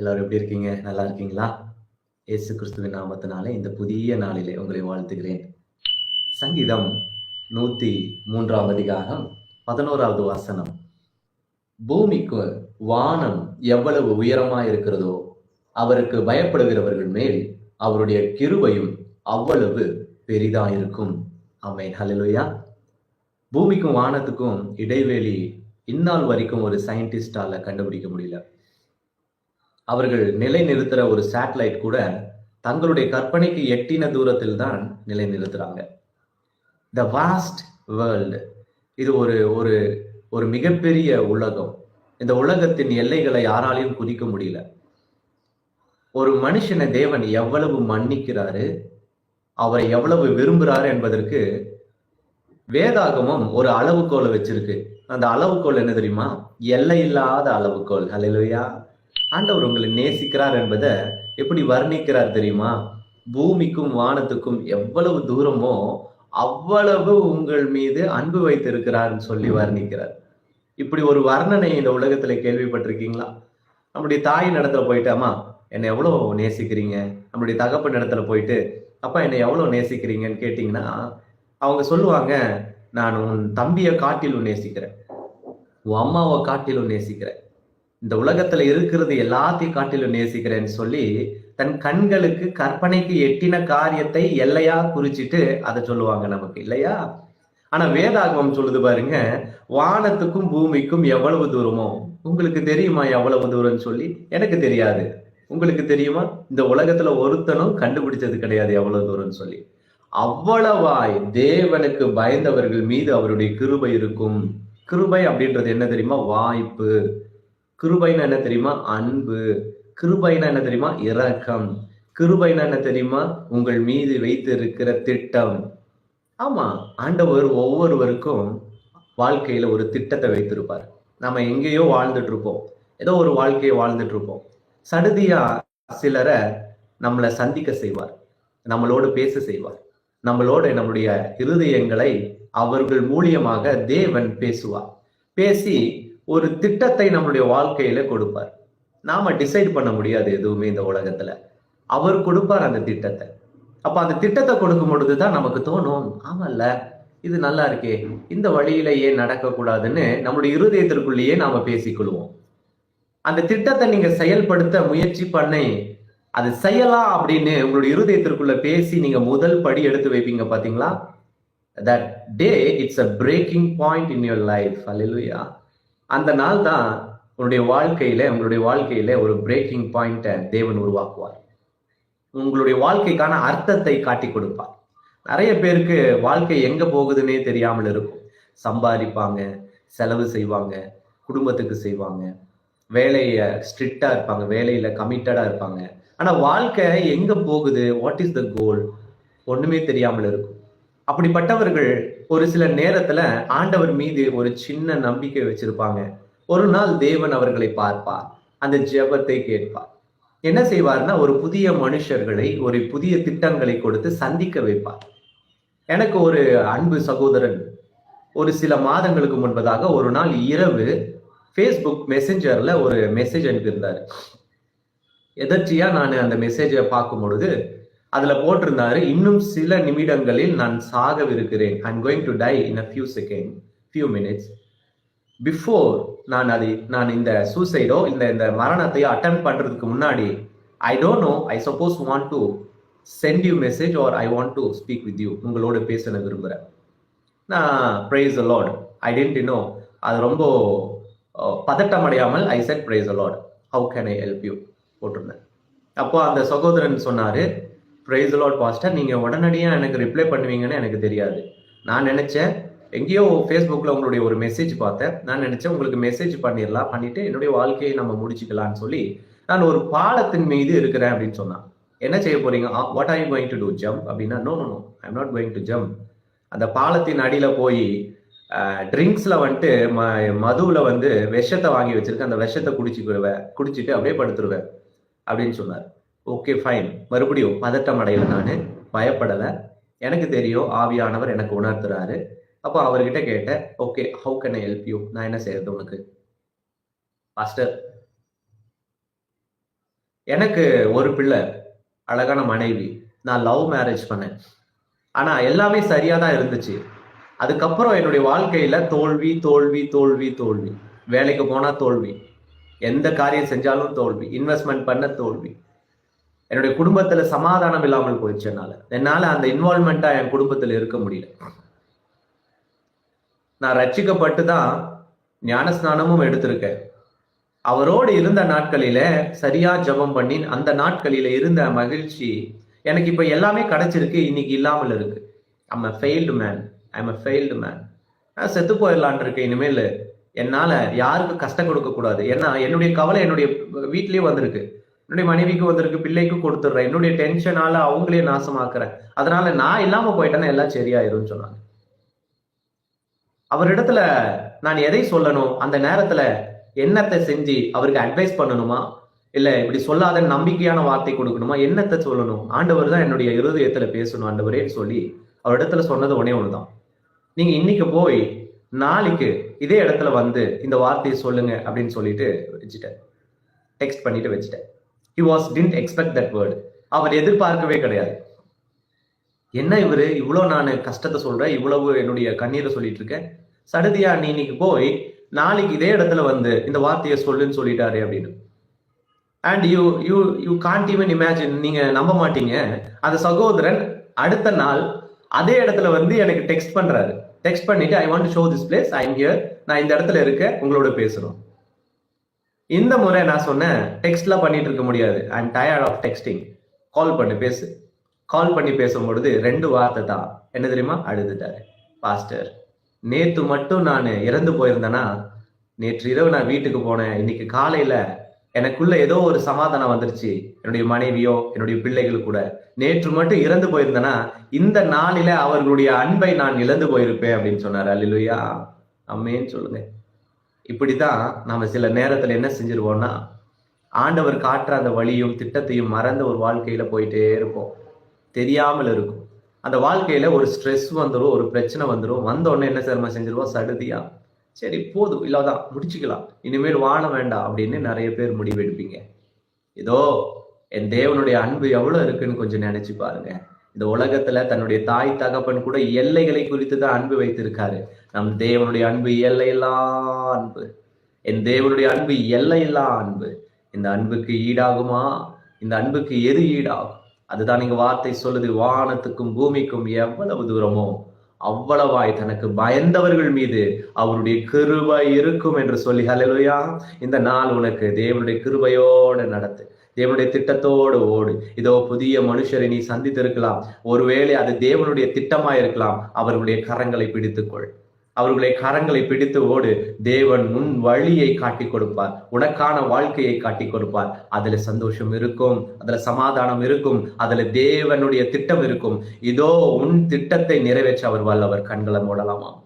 எல்லாரும் எப்படி இருக்கீங்க? நல்லா இருக்கீங்களா? இயேசு கிறிஸ்துவின் நாமத்தினாலே இந்த புதிய நாளிலே உங்களை வாழ்த்துகிறேன். சங்கீதம் நூத்தி மூன்றாம் அதிகாரம் பதினோராவது வசனம். பூமிக்கு வானம் எவ்வளவு உயரமா இருக்கிறதோ அவருக்கு பயப்படுகிறவர்கள் மேல் அவருடைய கிருபையும் அவ்வளவு பெரிதா இருக்கும். ஆமென். ஹலலுயா பூமிக்கும் வானத்துக்கும் இடைவெளி இந்நாள் வரைக்கும் ஒரு சயின்டிஸ்டால கண்டுபிடிக்க முடியல. அவர்கள் நிலை நிறுத்துற ஒரு சேட்டலைட் கூட தங்களுடைய கற்பனைக்கு எட்டின தூரத்தில் தான் நிலை நிறுத்துறாங்க த வாஸ்ட் வேர்ல்டு இது ஒரு ஒரு ஒரு மிகப்பெரிய உலகம். இந்த உலகத்தின் எல்லைகளை யாராலையும் குறிக்க முடியல. ஒரு மனுஷனை தேவன் எவ்வளவு மன்னிக்கிறாரு அவரை எவ்வளவு விரும்புகிறாரு என்பதற்கு வேதாகமம் ஒரு அளவுகோலை வச்சிருக்கு. அந்த அளவுகோல் என்ன தெரியுமா? எல்லை இல்லாத அளவுகோல். அலையிலையா ஆண்டவர் உங்களை நேசிக்கிறார் என்பதை எப்படி வர்ணிக்கிறார் தெரியுமா? பூமிக்கும் வானத்துக்கும் எவ்வளவு தூரமோ அவ்வளவு உங்கள் மீது அன்பு வைத்திருக்கிறார்னு சொல்லி வர்ணிக்கிறார். இப்படி ஒரு வர்ணனை இந்த உலகத்துல கேள்விப்பட்டிருக்கீங்களா? நம்முடைய தாயின் இடத்துல போயிட்டாமா என்னை எவ்வளோ நேசிக்கிறீங்க? நம்முடைய தகப்பன் இடத்துல போயிட்டு அப்பா என்னை எவ்வளோ நேசிக்கிறீங்கன்னு கேட்டீங்கன்னா அவங்க சொல்லுவாங்க நான் உன் தம்பியை காட்டிலும் நேசிக்கிறேன். உன் அம்மாவை காட்டிலும் நேசிக்கிறேன். இந்த உலகத்துல இருக்கிறது எல்லாத்தையும் காட்டிலும் நேசிக்கிறேன்னு சொல்லி தன் கண்களுக்கு கற்பனைக்கு எட்டின காரியத்தை எல்லையா குறிச்சிட்டு அதை சொல்லுவாங்க நமக்கு இல்லையா? ஆனா வேதாகமம் சொல்லுது பாருங்க வானத்துக்கும் பூமிக்கும் எவ்வளவு தூரமோ? உங்களுக்கு தெரியுமா எவ்வளவு தூரம்னு சொல்லி? எனக்கு தெரியாது. உங்களுக்கு தெரியுமா? இந்த உலகத்துல ஒருத்தனும் கண்டுபிடிச்சது கிடையாது எவ்வளவு தூரம்னு சொல்லி. அவ்வளவாய் தேவனுக்கு பயந்தவர்கள் மீது அவருடைய கிருபை இருக்கும். கிருபை அப்படின்றது என்ன தெரியுமா? வாய்ப்பு. கிருபைனா என்ன தெரியுமா? அன்பு. கிருபைனா என்ன தெரியுமா? இரக்கம். கிருபைனா என்ன தெரியுமா? உங்கள் மீது வைத்து இருக்கிற திட்டம். ஆமா ஆண்டவர் ஒவ்வொருவருக்கும் வாழ்க்கையில ஒரு திட்டத்தை வைத்திருப்பார். நம்ம எங்கேயோ வாழ்ந்துட்டு இருப்போம் ஏதோ ஒரு வாழ்க்கையை வாழ்ந்துட்டு இருப்போம் சடுதியா சிலரை நம்மளை சந்திக்க செய்வார். நம்மளோடு பேச செய்வார். நம்மளோட நம்முடைய இருதயங்களை அவர்கள் மூலியமாக தேவன் பேசுவார். பேசி ஒரு திட்டத்தை நம்மளுடைய வாழ்க்கையில கொடுப்பார். நாம டிசைட் பண்ண முடியாது எதுவுமே இந்த உலகத்துல. அவர் கொடுப்பார் அந்த திட்டத்தை. அப்ப அந்த திட்டத்தை கொடுக்கும் பொழுதுதான் நமக்கு தோணும் ஆமல்ல இது நல்லா இருக்கே இந்த வழியில ஏன் நடக்கக்கூடாதுன்னு நம்மளுடைய இருதயத்திற்குள்ளேயே நாம பேசிக்கொள்வோம். அந்த திட்டத்தை நீங்க செயல்படுத்த முயற்சி பண்ணி அது செய்யலாம் அப்படின்னு உங்களுடைய இருதயத்திற்குள்ள பேசி நீங்க முதல் படி எடுத்து வைப்பீங்க பாத்தீங்களா? That day it's a breaking point in your life அல்லா அந்த நாள் தான் உங்களுடைய வாழ்க்கையில உங்களுடைய வாழ்க்கையில ஒரு பிரேக்கிங் பாயிண்ட்டை தேவன் உருவாக்குவார். உங்களுடைய வாழ்க்கைக்கான அர்த்தத்தை காட்டி கொடுப்பார். நிறைய பேருக்கு வாழ்க்கை எங்க போகுதுன்னே தெரியாமல் இருக்கும். சம்பாதிப்பாங்க செலவு செய்வாங்க குடும்பத்துக்கு செய்வாங்க வேலைய ஸ்ட்ரிக்டா இருப்பாங்க வேலையில கமிட்டடா இருப்பாங்க. ஆனா வாழ்க்கை எங்க போகுது? வாட் இஸ் த கோல் ஒண்ணுமே தெரியாமல் இருக்கும். அப்படிப்பட்டவர்கள் ஒரு சில நேரத்துல ஆண்டவர் மீது ஒரு சின்ன நம்பிக்கை வச்சிருப்பாங்க. ஒரு நாள் தேவன் அவர்களை பார்ப்பார். அந்த ஜெபத்தை கேட்பார். என்ன செய்வார்னா ஒரு புதிய மனுஷர்களை ஒரு புதிய திட்டங்களை கொடுத்து சந்திக்க வைப்பார். எனக்கு ஒரு அன்பு சகோதரன் ஒரு சில மாதங்களுக்கு முன்பதாக ஒரு நாள் இரவு ஃபேஸ்புக் மெசஞ்சர்ல ஒரு மெசேஜ் அனுப்பியிருந்தார். எதர்ச்சியா நான் அந்த மெசேஜை பார்க்கும் பொழுது அதுல போட்டிருந்தாரு இன்னும் சில நிமிடங்களில் நான் சாகவிருக்கிறேன். I'm going to die in a few second few minutes before நான் அதை நான் இந்த சூசைடோ இந்த இந்த மரணத்தையோ அட்டன் பண்றதுக்கு முன்னாடி I don't know I suppose want to send you message or I want to speak with you உங்களோட பேச நான் விரும்புகிறேன் நான் praise a lot I don't know அது ரொம்ப பதட்டம் அடையாமல் I said praise a lot how can I help you போட்டிருந்தேன். அப்போ அந்த சகோதரன் சொன்னாரு ப்ரைஸ் லாட் பாஸ்டர் நீங்கள் உடனடியாக எனக்கு ரிப்ளை பண்ணுவீங்கன்னு எனக்கு தெரியாது. நான் நினச்சேன் எங்கேயோ ஃபேஸ்புக்கில் உங்களுடைய ஒரு மெசேஜ் பார்த்தேன். நான் நினச்சேன் உங்களுக்கு மெசேஜ் பண்ணிடலாம் பண்ணிவிட்டு என்னுடைய வாழ்க்கையை நம்ம முடிச்சுக்கலாம்னு சொல்லி நான் ஒரு பாலத்தின் மீது இருக்கிறேன் அப்படின்னு சொன்னான். என்ன செய்ய போறீங்க? What are you going to do jump அப்படின்னா no no no I'm not going to jump அந்த பாலத்தின் அடியில் போய் ட்ரிங்க்ஸில் வந்துட்டு ம மதுவில் வந்து விஷத்தை வாங்கி வச்சிருக்கேன் அந்த விஷத்தை குடிச்சுக்கிடுவேன் குடிச்சிட்டு அப்படியே படுத்துருவேன் அப்படின்னு சொன்னார். ஓகே ஃபைன் மறுபடியும் பதட்டம் அடையல நான். பயப்படலை. எனக்கு தெரியும் ஆவியானவர் எனக்கு உணர்த்துறாரு. அப்போ அவர்கிட்ட கேட்டேன் okay how can I help you நான் என்ன செய்யறது உனக்கு? பாஸ்டர் எனக்கு ஒரு பிள்ளை அழகான மனைவி. நான் லவ் மேரேஜ் பண்ணேன். ஆனா எல்லாமே சரியா தான் இருந்துச்சு. அதுக்கப்புறம் என்னுடைய வாழ்க்கையில தோல்வி தோல்வி தோல்வி தோல்வி. வேலைக்கு போனா தோல்வி. எந்த காரியம் செஞ்சாலும் தோல்வி. இன்வெஸ்ட்மெண்ட் பண்ண தோல்வி. என்னுடைய குடும்பத்துல சமாதானம் இல்லாமல் போயிடுச்சு என்னால. என்னால அந்த இன்வால்மெண்டா என் குடும்பத்துல இருக்க முடியல. நான் ரட்சிக்கப்பட்டு தான் ஞானஸ்நானமும் எடுத்திருக்கேன். அவரோடு இருந்த நாட்களில சரியா ஜெபம் பண்ணி அந்த நாட்களில இருந்த மகிழ்ச்சி எனக்கு இப்ப எல்லாமே கிடைச்சிருக்கு இன்னைக்கு இல்லாமல் இருக்கு. I'm a failed man I'm a failed man நான் செத்து போயிடலான் இருக்கேன் இனிமேல் என்னால யாருக்கும் கஷ்டம் கொடுக்க கூடாது ஏன்னா என்னுடைய கவலை என்னுடைய வீட்லயே வந்திருக்கு. என்னுடைய மனைவிக்கு ஒருத்தருக்கு பிள்ளைக்கு கொடுத்துட்றேன். என்னுடைய டென்ஷனால அவங்களே நாசமாக்குறேன் அதனால நான் இல்லாம போயிட்டேன்னா எல்லாம் சரியாயிரும்னு சொன்னாங்க. அவரிடத்துல நான் எதை சொல்லணும்? அந்த நேரத்துல என்னத்தை செஞ்சு அவருக்கு அட்வைஸ் பண்ணணுமா? இல்ல இப்படி சொல்லாத நம்பிக்கையான வார்த்தை கொடுக்கணுமா? என்னத்தை சொல்லணும்? ஆண்டவர் தான் என்னுடைய இருதயத்துல பேசணும் ஆண்டவரேன்னு சொல்லி அவரிடத்துல சொன்னது ஒன்னே ஒண்ணுதான். நீங்க இன்னைக்கு போய் நாளைக்கு இதே இடத்துல வந்து இந்த வார்த்தையை சொல்லுங்க அப்படின்னு சொல்லிட்டு வச்சுட்டேன். டெக்ஸ்ட் பண்ணிட்டு வச்சுட்டேன். He was didn't expect that word அவர் எதிர்பார்க்கவே கிடையாது. என்ன இவரு? இவ்வளவு நான் கஷ்டத்தை சொல்றேன் இவ்வளவு என்னுடைய கண்ணீரை சொல்லிட்டு இருக்கேன் சடுதியா நீ இன்னைக்கு போய் நாளைக்கு இதே இடத்துல வந்து இந்த வார்த்தையை சொல்லுன்னு சொல்லிட்டாரு அப்படின்னு. And you you you can't even imagine நீங்க நம்ப மாட்டீங்க. அந்த சகோதரன் அடுத்த நாள் அதே இடத்துல வந்து எனக்கு டெக்ஸ்ட் பண்றாரு. டெக்ஸ்ட் பண்ணிட்டு I want show this place I here நான் இந்த இடத்துல இருக்கேன். உங்களோட பேசுகிறோம் இந்த முறை நான் சொன்னேன் டெக்ஸ்ட்லாம் பண்ணிட்டு இருக்க முடியாது. I tired of texting call பண்ணி பேசு. கால் பண்ணி பேசும்பொழுது ரெண்டு வார்த்தை தான். என்ன தெரியுமா? அழுதுட்டாரு. பாஸ்டர் நேத்து மட்டும் நான் இறந்து போயிருந்தேன்னா நேற்று இரவு நான் வீட்டுக்கு போனேன். இன்னைக்கு காலையில எனக்குள்ள ஏதோ ஒரு சமாதானம் வந்துருச்சு. என்னுடைய மனைவியோ என்னுடைய பிள்ளைகள் கூட. நேற்று மட்டும் இறந்து போயிருந்தேன்னா இந்த நாளில அவர்களுடைய அன்பை நான் இழந்து போயிருப்பேன் அப்படின்னு சொன்னார். அல்லையா அம்மேன்னு சொல்லுங்க. இப்படிதான் நாம சில நேரத்துல என்ன செஞ்சிருவோம்னா ஆண்டவர் காட்டுற அந்த வழியும் திட்டத்தையும் மறந்த ஒரு வாழ்க்கையில போயிட்டே இருப்போம். தெரியாமல் இருக்கும். அந்த வாழ்க்கையில ஒரு ஸ்ட்ரெஸ் வந்துடும் ஒரு பிரச்சனை வந்துடும் வந்தோடனே என்ன சிரமம் செஞ்சிருவோம்? சடுதியா. சரி போதும். இல்லாதான் முடிச்சுக்கலாம். இனிமேல் வாழ வேண்டாம் அப்படின்னு நிறைய பேர் முடிவெடுப்பீங்க. ஏதோ என் தேவனுடைய அன்பு எவ்வளவு இருக்குன்னு கொஞ்சம் நினைச்சு பாருங்க. இந்த உலகத்துல தன்னுடைய தாய் தகப்பன் கூட எல்லைகளை குறித்து தான் அன்பு வைத்திருக்காரு. நம் தேவனுடைய அன்பு எல்லையில்லா அன்பு. என் தேவனுடைய அன்பு எல்லையில்லா அன்பு. இந்த அன்புக்கு ஈடாகுமா? இந்த அன்புக்கு எது ஈடாகும்? அதுதான் இங்க வார்த்தை சொல்லுது. வானத்துக்கும் பூமிக்கும் எவ்வளவு தூரமோ அவ்வளவாய் தனக்கு பயந்தவர்கள் மீது அவருடைய கிருபை இருக்கும் என்று சொல்லி ஹலலுயா இந்த நாள் உனக்கு தேவனுடைய கிருபையோடு நடத்து. தேவனுடைய திட்டத்தோடு ஓடு. இதோ புதிய மனுஷரை நீ சந்தித்திருக்கலாம். ஒருவேளை அது தேவனுடைய திட்டமா இருக்கலாம் அவர்களுடைய கரங்களை பிடித்துக்கொள். அவர்களுடைய கரங்களை பிடித்து ஓடு. தேவன் உன் வழியை காட்டி கொடுப்பார். உனக்கான வாழ்க்கையை காட்டி கொடுப்பார். அதுல சந்தோஷம் இருக்கும். அதுல சமாதானம் இருக்கும். அதுல தேவனுடைய திட்டம் இருக்கும். இதோ உன் திட்டத்தை நிறைவேற்ற அவர் வல்லவர். கண்களை மூடலாமா?